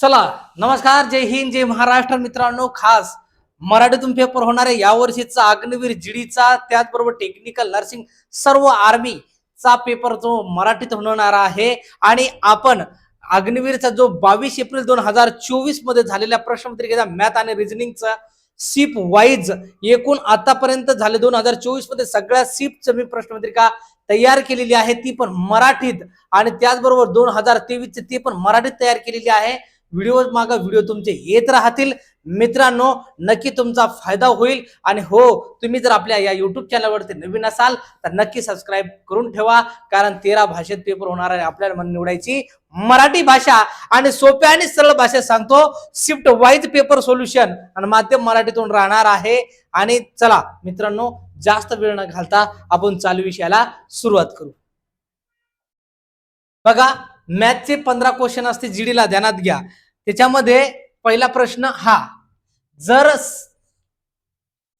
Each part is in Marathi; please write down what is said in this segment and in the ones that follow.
चला नमस्कार जय हिंद जय महाराष्ट्र मित्रांनो. खास मराठीतून पेपर होणारे यावर्षीचा अग्निवीर जीडीचा त्याचबरोबर टेक्निकल नर्सिंग सर्व आर्मीचा पेपर जो मराठीत होणार आहे. आणि आपण अग्निवीरचा जो बावीस एप्रिल दोन हजार चोवीसमध्ये झालेल्या प्रश्नपत्रिकेचा मॅथ आणि रिझनिंगचा सीप वाईज एकूण आतापर्यंत झाले दोन हजार चोवीसमध्ये सगळ्या सीपचं मी प्रश्नपत्रिका तयार केलेली आहे. ती पण मराठीत आणि त्याचबरोबर दोन हजार तेवीस ती पण मराठीत तयार केलेली आहे. व्हिडिओ मागा व्हिडिओ तुमचे येत राहतील. मित्रांनो नक्की तुमचा फायदा होईल. आणि हो तुम्ही जर आपल्या या युट्यूब चॅनलवरती नवीन असाल तर नक्की सबस्क्राईब करून ठेवा. कारण तेरा भाषेत पेपर होणार आहे आपल्याला मन निवडायची मराठी भाषा. आणि सोप्या आणि सरळ भाषेत सांगतो शिफ्ट वाईज पेपर सोल्युशन आणि माध्यम मराठीतून राहणार आहे. आणि चला मित्रांनो जास्त वेळ न घालता आपण चालू विषयाला सुरुवात करू. बघा मॅथचे पंधरा क्वेश्चन असते जीडीला ध्यानात घ्या. त्याच्यामध्ये पहिला प्रश्न हा जर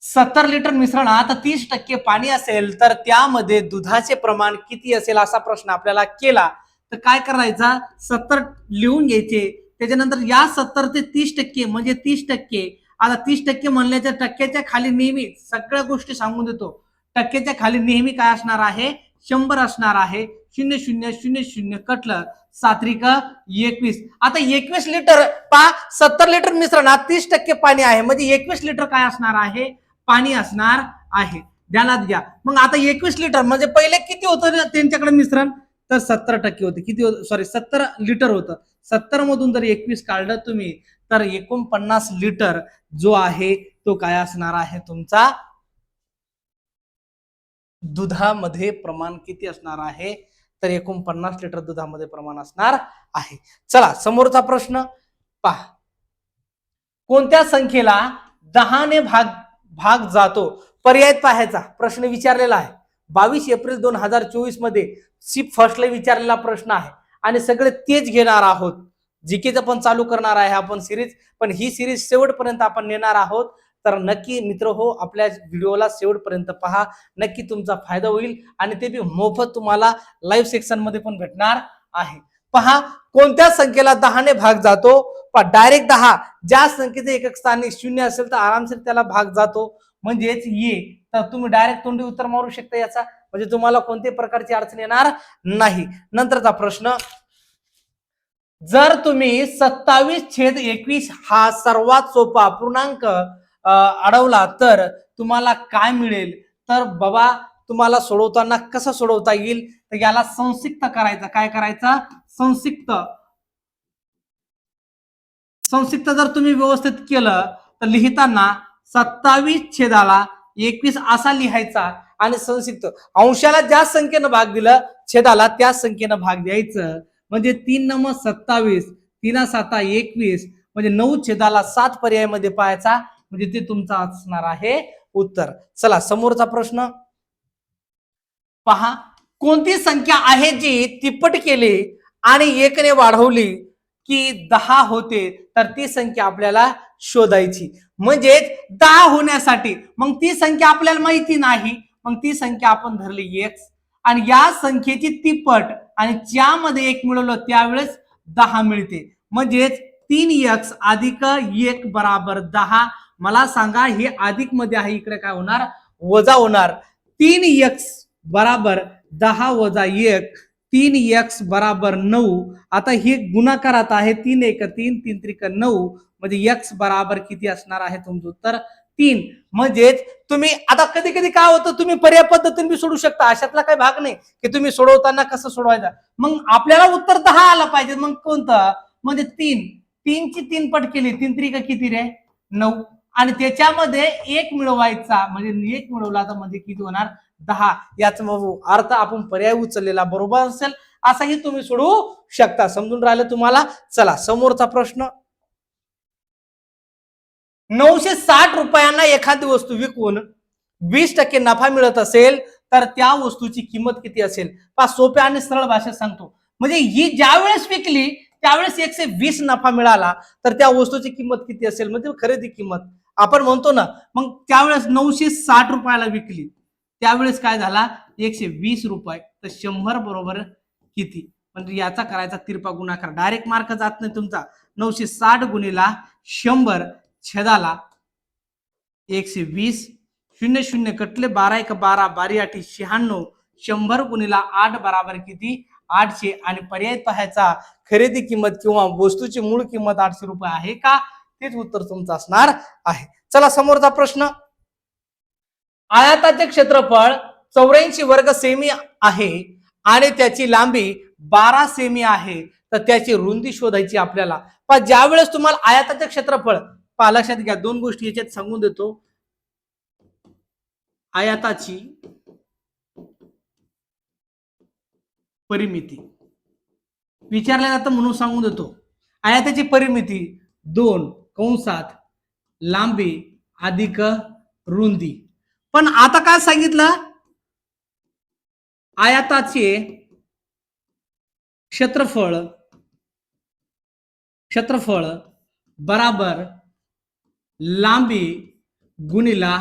सत्तर लिटर मिश्रणात तीस टक्के पाणी असेल तर त्यामध्ये दुधाचे प्रमाण किती असेल असा प्रश्न आपल्याला केला तर काय करायचा? सत्तर लिहून घ्यायचे. त्याच्यानंतर या सत्तर ते तीस टक्के म्हणजे तीस टक्के. आता तीस टक्के म्हणल्याच्या टक्क्याच्या खाली नेहमी सगळ्या गोष्टी सांगून देतो. टक्क्याच्या खाली नेहमी काय असणार आहे? शंभर असणार आहे. शून्य शून्य शून्य शून्य. कटलं. सात्रिक एकवीस. आता एकवीस लिटर पा सत्तर लिटर मिश्रणात तीस टक्के पाणी आहे. म्हणजे एकवीस लिटर काय असणार आहे? पाणी असणार आहे. ध्यानात घ्या. मग आता एकवीस लिटर म्हणजे पहिले किती होतं त्यांच्याकडे मिश्रण? तर सत्तर टक्के होते. किती होत? सॉरी सत्तर लिटर होतं. सत्तर मधून जर एकवीस काढलं तुम्ही तर एकोणपन्नास लिटर जो आहे तो काय असणार आहे तुमचा? दुधामध्ये प्रमाण किती असणार आहे? तर एकोणपन्नास लिटर दुधामध्ये प्रमाण असणार आहे. चला समोरचा प्रश्न पहा. कोणत्या संख्येला दहाने भाग भाग जातो? पर्याय पाहायचा. प्रश्न विचारलेला आहे. बावीस एप्रिल दोन हजार चोवीसमध्ये सीप फर्स्टला विचारलेला प्रश्न आहे. आणि सगळे तेच घेणार आहोत. जीकेचं पण चालू करणार आहे आपण सिरीज पण ही सिरीज शेवटपर्यंत आपण नेणार आहोत. तर नक्की मित्र हो आपल्या व्हिडिओला शेवटपर्यंत पहा. नक्की तुमचा फायदा होईल आणि ते बी मोफत तुम्हाला लाईव्ह सेक्शनमध्ये पण भेटणार आहे. पहा कोणत्या संख्येला दहाने भाग जातो? डायरेक्ट दहा. ज्या संख्येचे एकक स्थानी शून्य असेल तर आरामशीर त्याला भाग जातो. म्हणजेच ये. तर तुम्ही डायरेक्ट तोंडी उत्तर मारू शकता याचा. म्हणजे तुम्हाला कोणत्याही प्रकारची अडचण येणार नाही. नंतरचा प्रश्न जर तुम्ही सत्तावीस छेद एकवीस हा सर्वात सोपा पूर्णांक अडवला तर तुम्हाला काय मिळेल? तर बाबा तुम्हाला सोडवताना कसं सोडवता येईल? तर याला संसिक्त करायचं. काय करायचं? संक्षिप्त संक्षिप्त जर तुम्ही व्यवस्थित केलं तर लिहिताना सत्तावीस छेदाला एकवीस असा लिहायचा आणि संक्षिप्त अंशाला ज्या संख्येनं भाग दिलं छेदाला त्या संख्येनं भाग द्यायचं. म्हणजे तीन नंबर सत्तावीस तीना साता एकवीस म्हणजे नऊ छेदाला सात पर्यायामध्ये पाहायचा. म्हणजे ते तुमचा असणार आहे उत्तर. चला समोरचा प्रश्न. पहा कोणती संख्या आहे जी तिप्पट केली आणि एकने वाढवली की दहा होते तर ती संख्या आपल्याला शोधायची. म्हणजेच दहा होण्यासाठी. मग ती संख्या आपल्याला माहिती नाही. मग ती संख्या आपण धरली एक्स आणि या संख्येची तिप्पट आणि ज्यामध्ये एक मिळवलं त्यावेळेस दहा मिळते. म्हणजेच तीन एक्स अधिक एक बराबर दहा मला सांगा हे अधिकमध्ये आहे इकडे काय होणार? वजा होणार. तीन एक्स बराबर दहा वजा एक तीन एक्स बराबर नऊ. आता हे गुणाकारात आहे तीन एक तीन तीन त्रिक नऊ. म्हणजे एक्स बराबर किती असणार आहे तुमचं उत्तर? तीन. म्हणजेच तुम्ही आता कधी कधी काय होतं तुम्ही पर्याय पद्धतीने बी सोडू शकता. अशातला काही भाग नाही की तुम्ही सोडवताना कसं सोडवायचं? मग आपल्याला उत्तर दहा आलं पाहिजे. मग कोणतं? म्हणजे तीन. तीनची तीन पट केली. तीन त्रिका किती रे? नऊ. आणि त्याच्यामध्ये एक मिळवायचा म्हणजे एक मिळवला तर म्हणजे किती होणार? दहा. याचा अर्थ आपण पर्याय उचललेला बरोबर असेल असाही तुम्ही सोडवू शकता. समजून राहिलं तुम्हाला? चला समोरचा प्रश्न. नऊशे साठ रुपयांना एखादी वस्तू विकून वीस टक्के नफा मिळत असेल तर त्या वस्तूची किंमत किती असेल? पा सोप्या आणि सरळ भाषेत सांगतो. म्हणजे ही ज्या वेळेस विकली त्यावेळेस एकशे वीस नफा मिळाला तर त्या वस्तूची किंमत किती असेल? म्हणजे खरेदी किंमत. आपण म्हणतो ना मग त्यावेळेस नऊशे साठ रुपयाला विकली. त्यावेळेस काय झाला? एकशे वीस रुपये. तर शंभर बरोबर किती? म्हणजे याचा करायचा तिरपा गुणाकार. डायरेक्ट मार्क जात नाही तुमचा. नऊशे साठ गुणीला शंभर छेदाला एकशे वीस. शून्य शून्य कटले बारा एक बारा बारी आठी शहाण्णव. शंभर गुणीला आठ बराबर किती? आठशे. आणि पर्याय पाहायचा खरेदी किंमत किंवा वस्तूची मूळ किंमत आठशे रुपये आहे का? तेच उत्तर तुमचं असणार आहे. चला समोरचा प्रश्न. आयाताचे क्षेत्रफळ चौऱ्याऐंशी वर्ग सेमी आहे आणि त्याची लांबी बारा सेमी आहे. तर त्याची रुंदी शोधायची आपल्याला. पण ज्यावेळेस तुम्हाला आयाताचे क्षेत्रफळ पहा लक्षात घ्या दोन गोष्टी याच्यात सांगून देतो. आयाताची परिमिती. विचारल्या जातं म्हणून सांगून देतो. आयाताची परिमिती दोन कंसात लांबी अधिक रुंदी. पण आता काय सांगितलं? आयाताचे क्षेत्रफळ क्षेत्रफळ बराबर लांबी गुणिला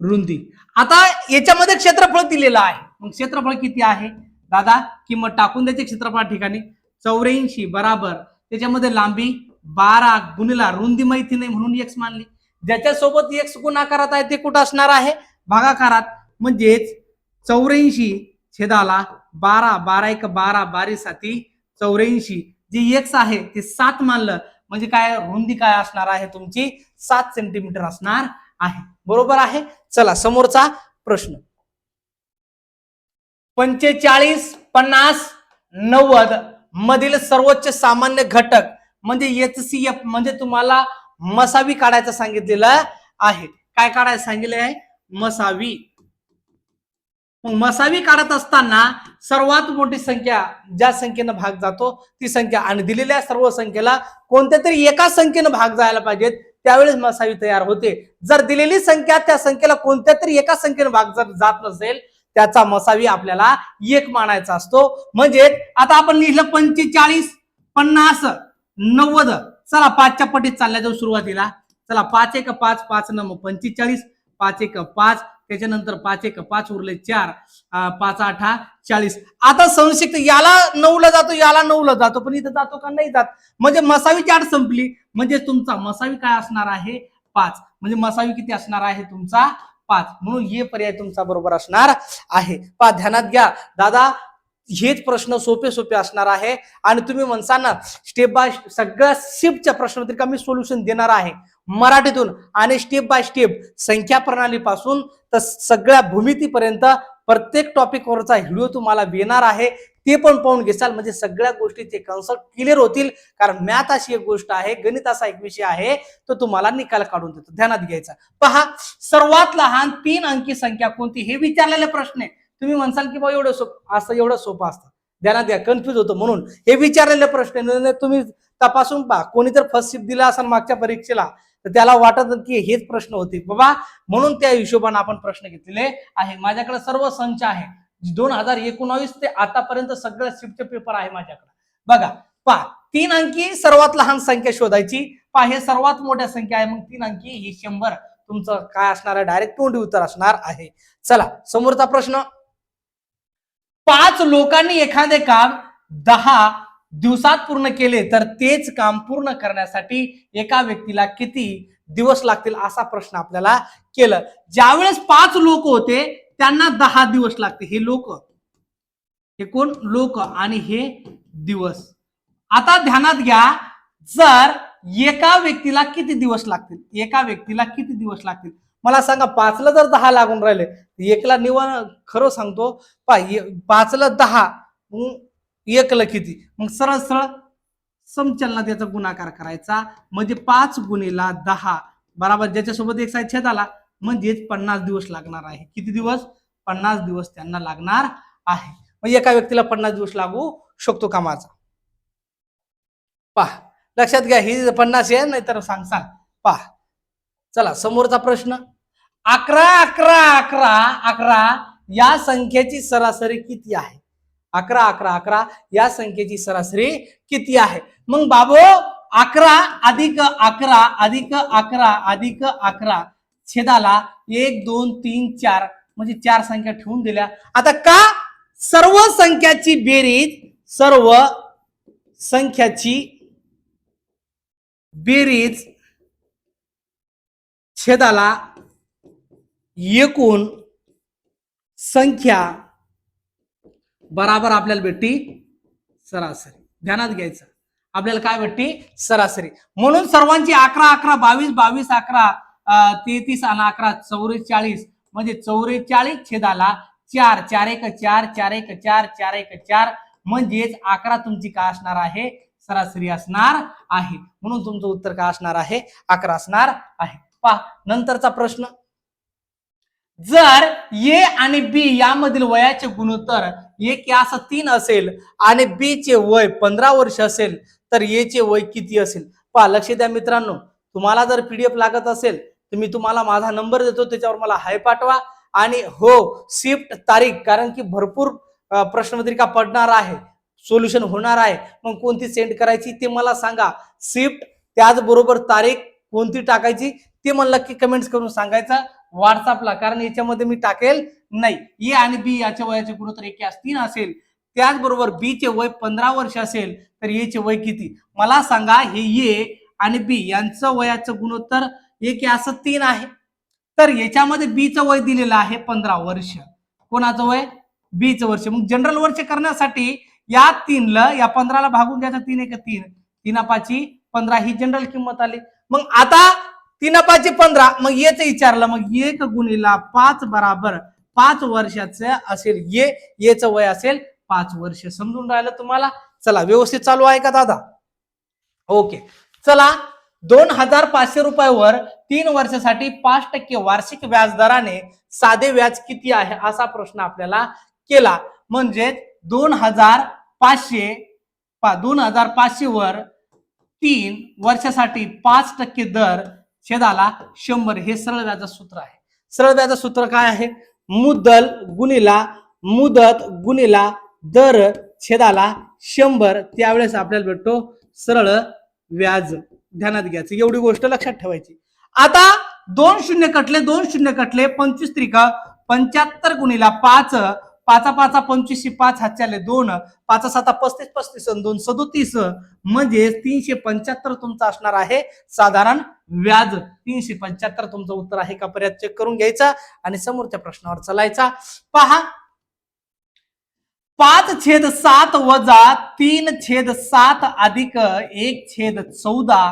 रुंदी. आता याच्यामध्ये क्षेत्रफळ दिलेलं आहे. मग क्षेत्रफळ किती आहे? दादा किंमत टाकून द्यायचे क्षेत्रफळ ठिकाणी. चौऱ्याऐंशी बराबर. त्याच्यामध्ये लांबी बारा गुणीला रुंदी माहिती नाही म्हणून एक्स मानली. ज्याच्यासोबत एक्स गुणाकारात आहे ते कुठं असणार आहे? भागाकारात. म्हणजेच चौऱ्याऐंशी छेदाला बारा बारा एक बारा बारी साती चौऱ्याऐंशी. जे एक्स आहे ते सात मानलं. म्हणजे काय? रुंदी काय असणार आहे? तुमची सात सेंटीमीटर असणार आहे. बरोबर आहे? चला समोरचा प्रश्न. पंचेचाळीस पन्नास नव्वद मधील सर्वोच्च सामान्य घटक म्हणजे एच सी एफ म्हणजे तुम्हाला मसावी काढायचं सांगितलेलं आहे. काय काढायचं सांगितलं आहे? मसावी. मग मसावी काढत असताना सर्वात मोठी संख्या ज्या संख्येनं भाग जातो ती संख्या आणि दिलेल्या सर्व संख्येला कोणत्या तरी एका संख्येनं भाग जायला पाहिजेत त्यावेळेस मसावी तयार होते. जर दिलेली संख्या त्या संख्येला कोणत्या तरी एका संख्येनं भाग जर जात नसेल त्याचा मसावी आपल्याला एक मानायचा असतो. म्हणजे आता आपण लिहिलं पंचेचाळीस पन्नास नव्वद. चला पाचच्या पटीत चालल्या जाऊ सुरुवातीला. चला पाच एक पाच पाच नम पंचेचाळीस. पाच एक पाच त्याच्यानंतर पाच एक पाच उरले चार. पाच आठा चाळीस. आता संक्षिप्त याला नऊला जातो याला नऊला जातो पण इथं जातो का नाही जात? म्हणजे मसावीची आठ संपली. म्हणजे तुमचा मसावी काय असणार आहे? पाच. म्हणजे मसावी किती असणार आहे तुमचा? पाच. म्हणून हे पर्याय तुमचा बरोबर असणार आहे. पा ध्यानात घ्या. दादा हेच प्रश्न सोपे सोपे असणार आहे. आणि तुम्ही म्हणसाल ना स्टेप बाय सगळ्या शिफ्टच्या प्रश्नपत्रिका मी सोल्युशन देणार आहे? मराठीतून आणि स्टेप बाय स्टेप संख्या प्रणालीपासून तर सगळ्या भूमितीपर्यंत प्रत्येक टॉपिकवरचा व्हिडिओ तुम्हाला येणार आहे. ते पण पाहून घेसाल. म्हणजे सगळ्या गोष्टीचे कन्सेप्ट क्लिअर होतील. कारण मॅथ अशी एक गोष्ट आहे गणित असा एक विषय आहे तो तुम्हाला निकाल काढून देतो. ध्यानात घ्यायचा. पहा सर्वात लहान तीन अंकी संख्या कोणती? हे विचारलेले प्रश्न आहे. तुम्ही म्हणसाल की बा एवढं सोप असं एवढं सोपं असतं. ध्यानात द्या. कन्फ्युज होतो. म्हणून हे विचारलेले प्रश्न म्हणजे तुम्ही तपासून पहा. कोणी जर फर्स्ट शिफ्ट दिला असेल मागच्या परीक्षेला तर त्याला वाटत की हेच प्रश्न होते. बाबा म्हणून त्या हिशोबाने आपण प्रश्न घेतलेले आहे. माझ्याकडे सर्व संच आहे. दोन हजार एकोणावीस ते आतापर्यंत सगळ्या शिफ्टचे पेपर आहे माझ्याकडे. बघा पहा. तीन अंकी सर्वात लहान संख्या शोधायची. पहा हे सर्वात मोठ्या संख्या आहे. मग तीन अंकी ही शंभर. तुमचं काय असणार आहे? डायरेक्ट तोंडी उत्तर असणार आहे. चला समोरचा प्रश्न. पाच लोकांनी एखादे काम दहा दिवसात पूर्ण केले तर तेच काम पूर्ण करण्यासाठी एका व्यक्तीला किती दिवस लागतील असा प्रश्न आपल्याला केलं. ज्यावेळेस पाच लोक होते त्यांना दहा दिवस लागते. हे लोक हे कोण? लोक आणि हे दिवस. आता ध्यानात घ्या जर एका व्यक्तीला किती दिवस लागतील? एका व्यक्तीला किती दिवस लागतील? मला सांगा पाचला जर दहा लागून राहिले एकला निवड खरं सांगतो पा पाचला दहा एकला किती? मग सरळ सरळ समचलनात याचा गुणाकार करायचा. म्हणजे पाच गुणीला दहा बराबर ज्याच्यासोबत एक साईड छेद आला म्हणजेच पन्नास दिवस लागणार आहे. किती दिवस? पन्नास दिवस त्यांना लागणार आहे. मग एका व्यक्तीला पन्नास दिवस लागू शकतो कामाचा पहा लक्षात घ्या ही पन्नास आहे नाहीतर सांगसाल पहा चला समोरचा प्रश्न. अकरा अकरा अकरा अकरा या संख्येची सरासरी किती आहे? अकरा अकरा अकरा या संख्येची सरासरी किती आहे? मग बाबू अकरा अधिक अकरा अधिक अकरा अधिक अकरा छेदाला एक दोन तीन चार म्हणजे चार संख्या ठेवून दिल्या. आता का सर्व संख्याची बेरीज सर्व संख्याची बेरीज छेदाला एकूण संख्या बराबर आपल्याला भेटती सरासरी. ध्यानात घ्यायचं. आपल्याला काय भेटती? सरासरी. म्हणून सर्वांची अकरा अकरा बावीस बावीस अकरा तेहतीस आणि अकरा चौवेचाळीस म्हणजे चौवेचाळीस छेदाला चार चार एक चार चार एक चार चार एक चार. म्हणजेच अकरा तुमची का असणार आहे? सरासरी असणार आहे. म्हणून तुमचं उत्तर का असणार आहे? अकरा असणार आहे. पहा नंतरचा प्रश्न. जर ए आणि बी यामधील वयाचे गुणोत्तर एक असं तीन असेल आणि बी चे वय पंधरा वर्ष असेल तर ए चे वय किती असेल? पहा लक्ष द्या मित्रांनो. तुम्हाला जर पीडीएफ लागत असेल तर मी तुम्हाला माझा नंबर देतो त्याच्यावर मला हाय पाठवा. आणि हो शिफ्ट तारीख कारण की भरपूर प्रश्नपत्रिका पडणार आहे. सोल्युशन होणार आहे. मग कोणती सेंड करायची ते मला सांगा. शिफ्ट त्याचबरोबर तारीख कोणती टाकायची ते मला नक्की कमेंट्स करून सांगायचं. व्हॉट्सअपला कारण याच्यामध्ये मी टाकेल नाही. ए आणि बी याच्या वयाचे गुणोत्तर एक तीन असेल. त्याचबरोबर बी चे वय पंधरा वर्ष असेल तर ए चे वय किती? मला सांगा हे ए आणि बी यांचं वयाचं गुणोत्तर एक असं तीन आहे. तर याच्यामध्ये बीचं वय दिलेलं आहे पंधरा वर्ष. कोणाचं वय? बीचं वर्ष. मग जनरल वर्ष करण्यासाठी या तीनला या पंधराला भागून द्यायचं तीन एक तीन. तीनापाची पंधरा ही जनरल किंमत आली. मग आता तीन पाचशे पंधरा. मग येच विचारलं मग एक गुणीला पाच बराबर पाच वर्षाचं असेल ये येच वय असेल पाच वर्ष. समजून राहिलं तुम्हाला? चला व्यवस्थित चालू आहे का दादा? ओके. चला दोन हजार पाचशे रुपयावर तीन वर्षासाठी पाच टक्के वार्षिक व्याज दराने साधे व्याज किती आहे असा प्रश्न आपल्याला केला. म्हणजे दोन हजार पाचशे दोन हजार पाचशे वर तीन वर्षासाठी पाच टक्के दर छेदाला शंभर हे सरळ व्याजाचं सूत्र आहे. सरळ व्याजाचं सूत्र काय आहे? मुद्दल गुणिला मुदत गुणिला दर छेदाला शंभर. त्यावेळेस आपल्याला भेटतो सरळ व्याज ध्यानात घ्यायचं. एवढी गोष्ट लक्षात ठेवायची. आता दोन शून्य कटले दोन शून्य कटले पंचवीस त्रिका पंच्याहत्तर गुणिला पाच पाचा पाचा पंचवीसशे पाच हातच्याले दोन पाचा साता पस्तीस पस्तीस दोन सदोतीस. म्हणजे तीनशे पंच्याहत्तर तुमचा असणार आहे साधारण व्याज तीनशे पंच्याहत्तर तुमचं उत्तर आहे का? पर्याय चेक करून घ्यायचा आणि समोरच्या प्रश्नावर चालायचा. पहा. पाच छेद सात वजा तीन छेद सात अधिक एक छेद चौदा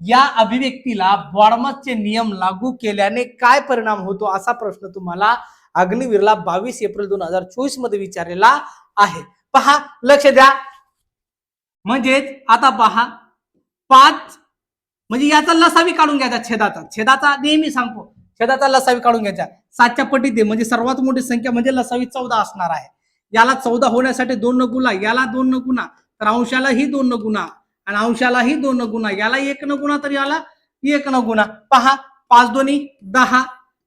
या अभिव्यक्तीला बॉर्मसचे नियम लागू केल्याने काय परिणाम होतो असा प्रश्न तुम्हाला अग्निवीरला बावीस एप्रिल दोन हजार चोवीसमध्ये विचारलेला आहे. पहा लक्ष द्या. म्हणजेच आता पहा. पाच म्हणजे याचा लसावी काढून घ्यायचा छेदाचा. छेदाचा नेहमी सांगतो. छेदाचा लसावी काढून घ्यायचा. सातच्या पटीत आहे म्हणजे सर्वात मोठी संख्या म्हणजे लसावी चौदा असणार आहे. याला चौदा होण्यासाठी दोन न गुणा याला दोन न गुणा तर अंशालाही दोन न गुणा आणि अंशालाही दोन न गुणा याला एक न गुणा तर याला एक न गुणा पहा पाच दोन्ही दहा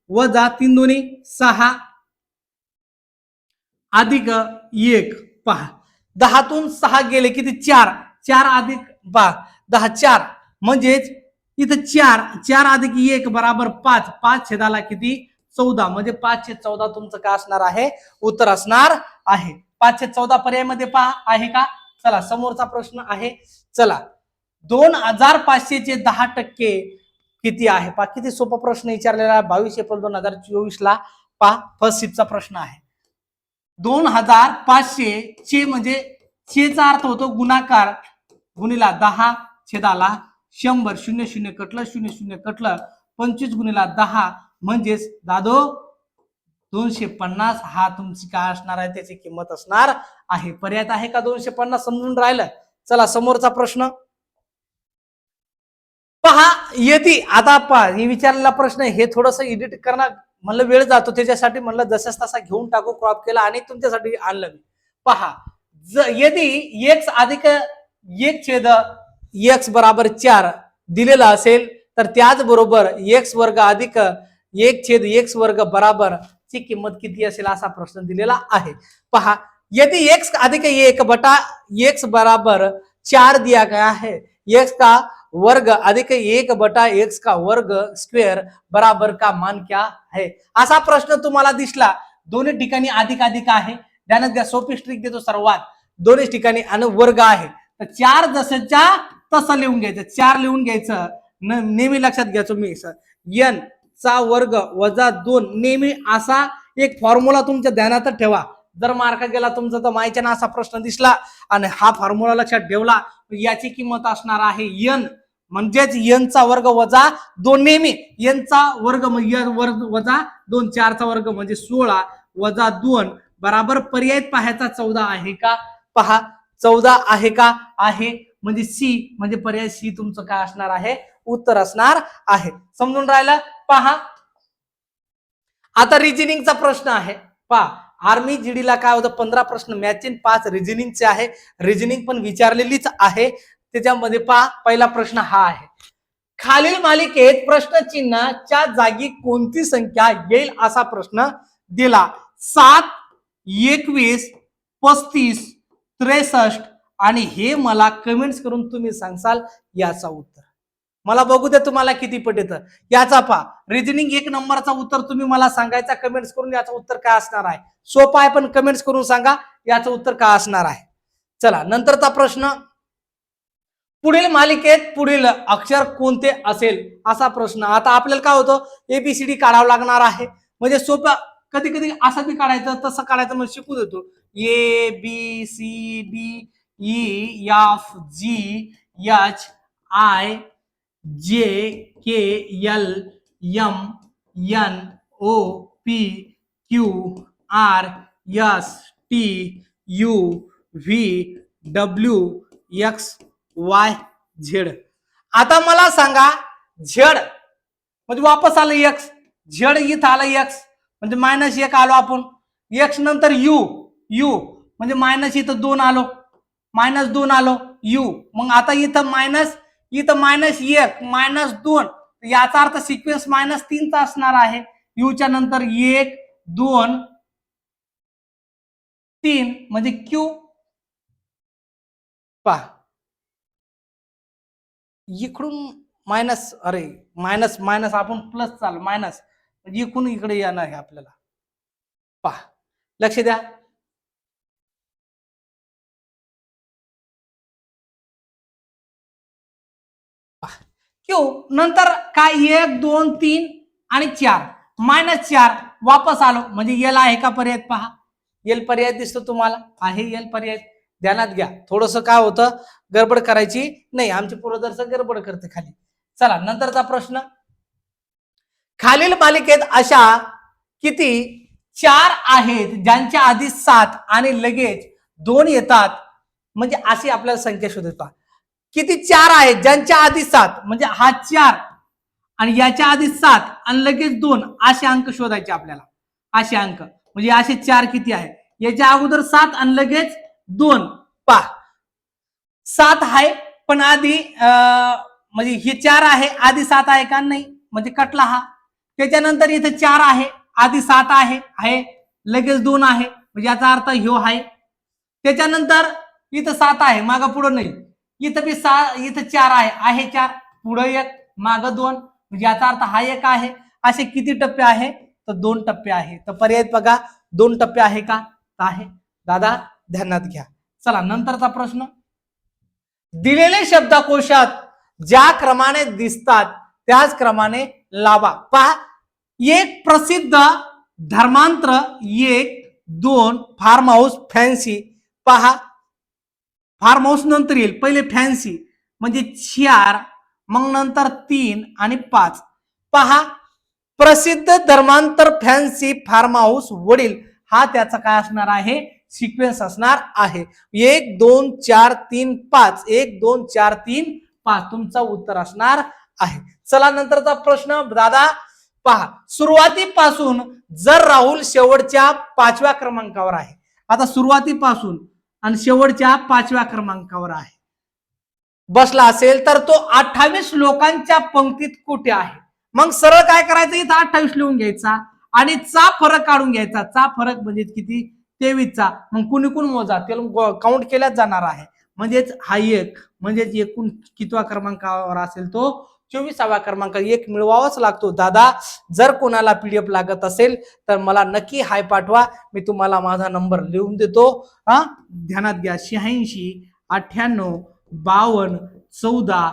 वजा तीन दोन्ही सहा. अधिक एक. पहा. दहातून सहा गेले किती? चार. चार अधिक बा दहा चार. म्हणजेच इथं चार चार अधिक एक बराबर पाच पाच छेदाला किती? चौदा. म्हणजे पाचशे चौदा तुमचं काय असणार आहे? उत्तर असणार आहे. पाचशे चौदा पर्यायमध्ये पहा. आहे का? चला समोरचा प्रश्न आहे. चला. दोन हजार पाचशेचे दहा टक्के किती आहे? पा किती सोपा प्रश्न विचारलेला आहे. बावीस एप्रिल दोन हजार चोवीस ला. पहा फर्स्ट सीटचा प्रश्न आहे. दोन हजार पाचशे चे म्हणजे चेचा अर्थ होतो गुणाकार गुणीला दहा छेदाला शंभर शून्य शून्य कटलं शून्य शून्य कटलं पंचवीस गुणिला दहा म्हणजेच दादो दोनशे पन्नास हा तुमची काय असणार आहे? त्याची किंमत असणार आहे. पर्याय आहे का दोनशे पन्नास समजून राहिलं? चला समोरचा प्रश्न. पहा यदि आता पहा हे विचारलेला प्रश्न हे थोडस एडिट करणार. म्हणलं वेळ जातो त्याच्यासाठी. म्हणलं जसाच तसा घेऊन टाकू क्रॉप केला आणि तुमच्यासाठी आणलं मी. पहा ज यदि एक्स अधिक एक छेद एक्स बराबर चार दिलेला असेल तर त्याचबरोबर एक्स वर्ग अधिक एक छेद एक्स वर्ग बराबर ची किंमत किती असेल असा प्रश्न दिलेला आहे. पहा यदि एक्स अधिक एक बटा एक्स बराबर चार दिया गया है एक्स का वर्ग अधिक एक बटा एक्स का वर्ग स्क्वेअर बराबर का मान क्या है? असा प्रश्न तुम्हाला दिसला. दोन्ही ठिकाणी अधिक अधिक आहे. ध्यानात घ्या सोपी स्ट्रिक देतो सर्वात. दोन्ही ठिकाणी आणि वर्ग आहे. तर चार जसंच्या तसं लिहून घ्यायचं. चार लिहून घ्यायचं. न- नेहमी लक्षात घ्यायचो मी. यन चा वर्ग वजा दोन. नेहमी असा एक फॉर्म्युला तुमच्या ध्यानात ठेवा. जर मार्क गेला तुमचा तर माहिती असा प्रश्न दिसला आणि हा फॉर्म्युला लक्षात ठेवला याची किंमत असणार आहे यन. म्हणजेच यनचा वर्ग वजा दोन. नेहमी यनचा वर्ग यन वर्ग वजा दोन. चारचा वर्ग म्हणजे सोळा वजा दोन. बराबर पर्याय पाहायचा चौदा आहे का? पहा चौदा आहे का? आहे. म्हणजे सी म्हणजे पर्याय सी तुमचं काय असणार आहे? उत्तर असणार आहे. समजून राहिलं? पहा. आता रिजनिंगचा प्रश्न आहे. पहा. आर्मी जीडीला काय होतं? पंधरा प्रश्न मॅचिन पाच रिजनिंगचे आहे. रिजनिंग पण विचारलेलीच आहे. त्याच्यामध्ये पहा पहिला प्रश्न हा आहे. खालील मालिकेत प्रश्नचिन्हाच्या जागी कोणती संख्या येईल असा प्रश्न दिला. सात एकवीस पस्तीस त्रेसष्ट आणि हे मला कमेंट्स करून तुम्ही सांगसाल याचा उत्तर. मला बघू द्या तुम्हाला किती पट येतं. याचा पहा रिजनिंग एक नंबरचा उत्तर तुम्ही मला सांगायचा कमेंट्स करून याचं उत्तर काय असणार आहे? सोपा आहे पण कमेंट्स करून सांगा याचं उत्तर काय असणार आहे? चला नंतरचा प्रश्न. पुढील मालिकेत पुढील अक्षर कोणते असेल असा प्रश्न. आता आपल्याला काय होतं? एबीसीडी काढावं लागणार आहे. म्हणजे सोपं कधी कधी असं बी काढायचं तसं काढायचं म्हणजे शिकू देतो. A B C D E F G H I J K L M N O P Q R S T U V W X Y Z आता मला सांगा झेड म्हणजे वापस आलं एक्स झेड इथं आलं एक्स म्हणजे मायनस एक आलो आपण. एक्स नंतर यू यू म्हणजे मायनस इथं दोन आलो. मायनस दोन आलो यू. मग आता इथं मायनस इथं मायनस एक मायनस दोन. याचा अर्थ सिक्वेन्स मायनस तीनचा असणार आहे. यूच्या नंतर एक दोन तीन म्हणजे क्यू. पहा. इकडून मायनस अरे मायनस मायनस आपण प्लस चाल मायनस. इकडून इकडे येणार आहे आपल्याला. पहा. लक्ष द्या. क्यू नंतर काय? एक दोन तीन आणि चार. मायनस चार वापस आलो. म्हणजे येल आहे का पर्याय? पहा. येल पर्याय दिसतो तुम्हाला. आहे येल पर्याय. ध्यानात घ्या. थोडस काय होतं? गडबड करायची नाही. आमचे पूर्वदर्शक गडबड करते खाली. चला नंतरचा प्रश्न. खालील मालिकेत अशा किती चार आहेत ज्यांच्या आधी सात आणि लगेच दोन येतात? म्हणजे अशी आपल्याला संख्या शोधता किती चार आहेत? ज्यांच्या आधी सात. म्हणजे हा चार आणि याच्या आधी सात आणि लगेच दोन असे अंक शोधायचे आपल्याला. असे अंक. म्हणजे असे चार किती आहे? याच्या अगोदर सात आणि लगेच दोन. पा सात आहे पण आधी अं, म्हणजे हे चार आहे आधी सात आहे का? नाही. म्हणजे कटला हा. त्याच्यानंतर इथे चार आहे आधी सात आहे आहे लगेच दोन आहे. म्हणजे याचा अर्थ ह्यो आहे. त्याच्यानंतर इथं सात आहे मागा पुढं नाही. इथं बी सा इथं चार आहे. आहे चार. पुढं एक माग दोन. म्हणजे याचा अर्थ हा एक आहे. असे किती टप्पे आहे? तर दोन टप्पे आहे. तर पर्याय बघा. दोन टप्पे आहे का? आहे. दादा ध्यानात घ्या. चला नंतरचा प्रश्न. दिलेले शब्दकोशात ज्या क्रमाने दिसतात त्याच क्रमाने लावा. पहा. एक प्रसिद्ध धर्मांतर एक दोन फार्म हाऊस फॅन्सी. पहा. फार्म हाऊस नंतर येईल. पहिले फॅन्सी म्हणजे चार मग नंतर तीन आणि पाच. पहा प्रसिद्ध धर्मांतर फॅन्सी फार्म हाऊस वडील हा त्याचा काय असणार आहे? सिक्वेन्स असणार आहे. एक दोन चार तीन पाच. एक दोन चार तीन पाच. तुमचं उत्तर असणार आहे. चला नंतरचा प्रश्न. दादा पहा. सुरुवातीपासून जर राहुल शेवटच्या पाचव्या क्रमांकावर आहे. आता सुरुवातीपासून आणि शेवटच्या पाचव्या क्रमांकावर आहे. बसला असेल तर तो अठ्ठावीस लोकांच्या पंक्तीत कुठे आहे? मग सरळ काय करायचं? इथं अठ्ठावीस लिहून घ्यायचा आणि चा फरक काढून घ्यायचा. चा फरक म्हणजे किती? तेवीसचा मग कुणी कुण मोजा? त्याला काउंट केल्याच जाणार आहे. म्हणजेच हा एक. म्हणजेच एकूण कितवा क्रमांकावर असेल तो? चोवीसावा क्रमांक एक मिळवावाच लागतो. दादा जर कोणाला पीडीएफ लागत असेल तर मला नक्की हाय पाठवा. मी तुम्हाला माझा नंबर लिहून देतो. हा? ध्यानात घ्या. शहाऐंशी अठ्ठ्याण्णव बावन्न चौदा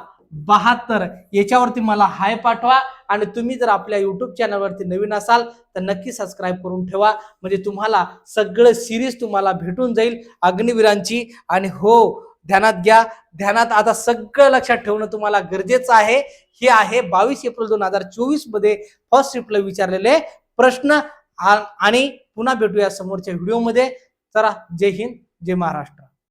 बहात्तर. याच्यावरती मला हाय पाठवा. आणि तुम्ही जर आपल्या युट्यूब चॅनलवरती नवीन असाल तर नक्की सबस्क्राईब करून ठेवा. म्हणजे तुम्हाला सगळं सिरीज तुम्हाला भेटून जाईल अग्निवीरांची. आणि हो ध्यानात घ्या. ध्यानात आता सगळं लक्षात ठेवणं तुम्हाला गरजेचं आहे. हे आहे बावीस एप्रिल दोन हजार चोवीसमध्ये फर्स्ट शिफ्टला विचारलेले प्रश्न. आणि पुन्हा भेटूया समोरच्या व्हिडिओमध्ये चला जय हिंद जय महाराष्ट्र.